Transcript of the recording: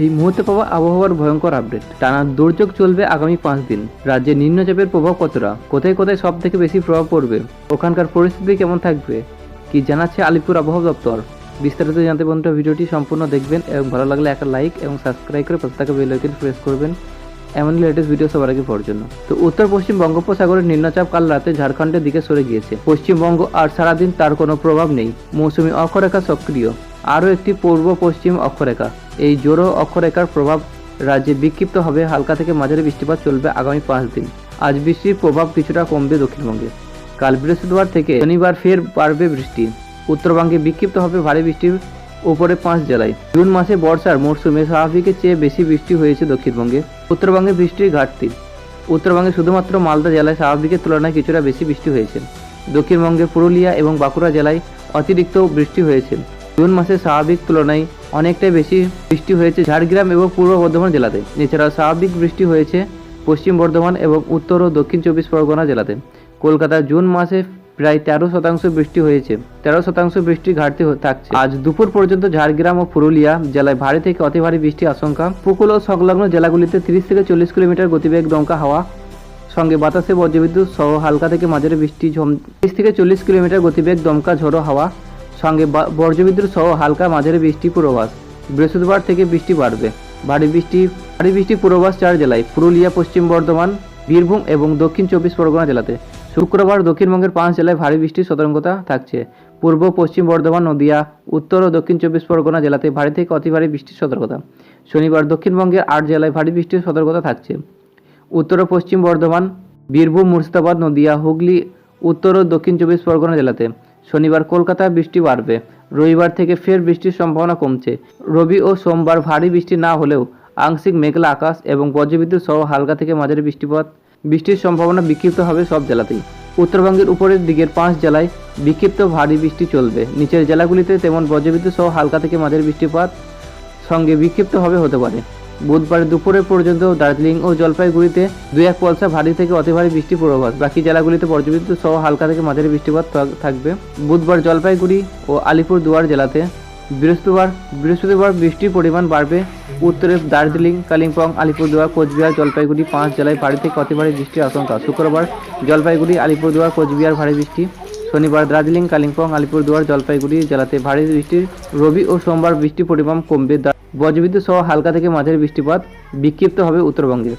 এই মুহূর্তে পাওয়া আবহাওয়ার ভয়ঙ্কর আপডেট টানা দুর্যোগ চলবে আগামী পাঁচ দিন। রাজ্যে নিম্নচাপের প্রভাব কতটা? কোথায় কোথায় সব থেকে বেশি প্রভাব পড়বে? ওখানকার পরিস্থিতি কেমন থাকবে? কি জানাচ্ছে আলিপুর আবহাওয়া দপ্তর? বিস্তারিত জানতে বন্ধুরা ভিডিওটি সম্পূর্ণ দেখবেন এবং ভালো লাগলে একটা লাইক এবং সাবস্ক্রাইব করে পাশে থাকা প্রেস করবেন। এমন লেটেস্ট ভিডিও সবার আগে পাওয়ার জন্য। তো উত্তর পশ্চিম বঙ্গোপসাগরের নিম্নচাপ কাল রাতে ঝাড়খণ্ডের দিকে সরে গিয়েছে। পশ্চিমবঙ্গ আর সারাদিন তার কোনো প্রভাব নেই। মৌসুমী অক্ষরেখা সক্রিয়। আরও একটি পূর্ব পশ্চিম অক্ষরেখা। এই জোরো অক্ষরেখার প্রভাব রাজ্যে বিক্ষিপ্ত হবে, হালকা থেকে মাঝারি বৃষ্টিপাত চলবে আগামী পাঁচ দিন। আজ বৃষ্টির প্রভাব কিছুটা কমবে দক্ষিণবঙ্গে। কাল বৃহস্পতিবার থেকে শনিবার ফের বাড়বে বৃষ্টি। উত্তরবঙ্গে বিক্ষিপ্ত হবে ভারী বৃষ্টির উপরে পাঁচ জেলায়। জুন মাসে বর্ষার মরশুমে স্বাভাবিকের চেয়ে বেশি বৃষ্টি হয়েছে দক্ষিণবঙ্গে। উত্তরবঙ্গে বৃষ্টির ঘাটতি। উত্তরবঙ্গে শুধুমাত্র মালদা জেলায় স্বাভাবিকের তুলনায় কিছুটা বেশি বৃষ্টি হয়েছে। দক্ষিণবঙ্গে পুরুলিয়া এবং বাঁকুড়া জেলায় অতিরিক্ত বৃষ্টি হয়েছে। জুন মাসে স্বাভাবিক তুলনায় অনেকটাই বেশি বৃষ্টি হয়েছে ঝাড়গ্রাম এবং পূর্ব বর্ধমান জেলাতে। এছাড়াও স্বাভাবিক বৃষ্টি হয়েছে পশ্চিম বর্ধমান এবং উত্তর ও দক্ষিণ চব্বিশ পরগনা জেলাতে। কলকাতায় জুন মাসে প্রায় তেরো শতাংশ বৃষ্টি হয়েছে। তেরো শতাংশ বৃষ্টির ঘাটতি থাকছে। আজ দুপুর পর্যন্ত ঝাড়গ্রাম ও পুরুলিয়া জেলায় ভারী থেকে অতি ভারী বৃষ্টির আশঙ্কা। উপকূল ও সংলগ্ন জেলাগুলিতে তিরিশ থেকে চল্লিশ কিলোমিটার গতিবেগ দমকা হাওয়া, সঙ্গে বাতাসে বজ্রবিদ্যুৎ সহ হালকা থেকে মাঝারি বৃষ্টি ঝম তিরিশ থেকে চল্লিশ কিলোমিটার গতিবেগ দমকা ঝোড়ো হাওয়া সঙ্গে বা- বজ্রবিদ্যুৎ সহ হালকা মাঝারি বৃষ্টি পূর্বাভাস। বৃহস্পতিবার থেকে বৃষ্টি বাড়বে। ভারী বৃষ্টি ভারী বৃষ্টি পূর্বাভাস চার জেলায়, পুরুলিয়া, পশ্চিম বর্ধমান, বীরভূম এবং দক্ষিণ চব্বিশ পরগনা জেলাতে। শুক্রবার দক্ষিণবঙ্গের পাঁচ জেলায় ভারী বৃষ্টির সতর্কতা থাকছে। পূর্ব, পশ্চিম বর্ধমান, নদিয়া, উত্তর ও দক্ষিণ চব্বিশ পরগনা জেলাতে ভারী থেকে অতি ভারী বৃষ্টির সতর্কতা। শনিবার দক্ষিণবঙ্গের আট জেলায় ভারী বৃষ্টির সতর্কতা থাকছে। উত্তর ও পশ্চিম বর্ধমান, বীরভূম, মুর্শিদাবাদ, নদিয়া, হুগলি, উত্তর ও দক্ষিণ চব্বিশ পরগনা জেলাতে। শনিবার কলকাতায় বৃষ্টি বাড়বে। রবিবার থেকে ফের বৃষ্টির সম্ভাবনা কমছে। রবি ও সোমবার ভারী বৃষ্টি না হলেও আংশিক মেঘলা আকাশ এবং বজ্রবিদ্যুৎ সহ হালকা থেকে মাঝারি বৃষ্টিপাত, বৃষ্টির সম্ভাবনা বিক্ষিপ্ত হবে সব জেলাতেই। উত্তরবঙ্গের উপরের দিকের পাঁচ জেলায় বিক্ষিপ্ত ভারী বৃষ্টি চলবে। নিচের জেলাগুলিতে তেমন বজ্রবিদ্যুৎ সহ হালকা থেকে মাঝারি বৃষ্টিপাত সঙ্গে বিক্ষিপ্তভাবে হতে পারে। বুধবার দুপুরে পর্যন্ত দার্জিলিং ও জলপাইগুড়িতে দুই এক পলসা ভারী থেকে অতি ভারী বৃষ্টি পূর্বাভাস। বাকি জেলাগুলিতে বজ্রবিদ্যুৎ সহ হালকা থেকে মাঝারি বৃষ্টিপাত থাকবে। বুধবার জলপাইগুড়ি ও আলিপুর দুয়ার জেলাতে বৃহস্পতিবার বৃহস্পতিবার বৃষ্টির পরিমাণ বাড়বে। উত্তরে দার্জিলিং, কালিম্পং, আলিপুরদুয়ার, কোচবিহার, জলপাইগুড়ি পাঁচ জেলায় ভারী থেকে অতি ভারী বৃষ্টির আশঙ্কা। শুক্রবার জলপাইগুড়ি, আলিপুরদুয়ার, কোচবিহার ভারী বৃষ্টি। শনিবার দার্জিলিং, কালিম্পং, আলিপুরদুয়ার, জলপাইগুড়ি জেলাতে ভারী বৃষ্টির রবি ও সোমবার বৃষ্টির পরিমাণ কমবে। বজ্রবিদ্যুৎ সহ হালকা থেকে মাঝের বৃষ্টিপাত বিক্ষিপ্ত হবে উত্তরবঙ্গে।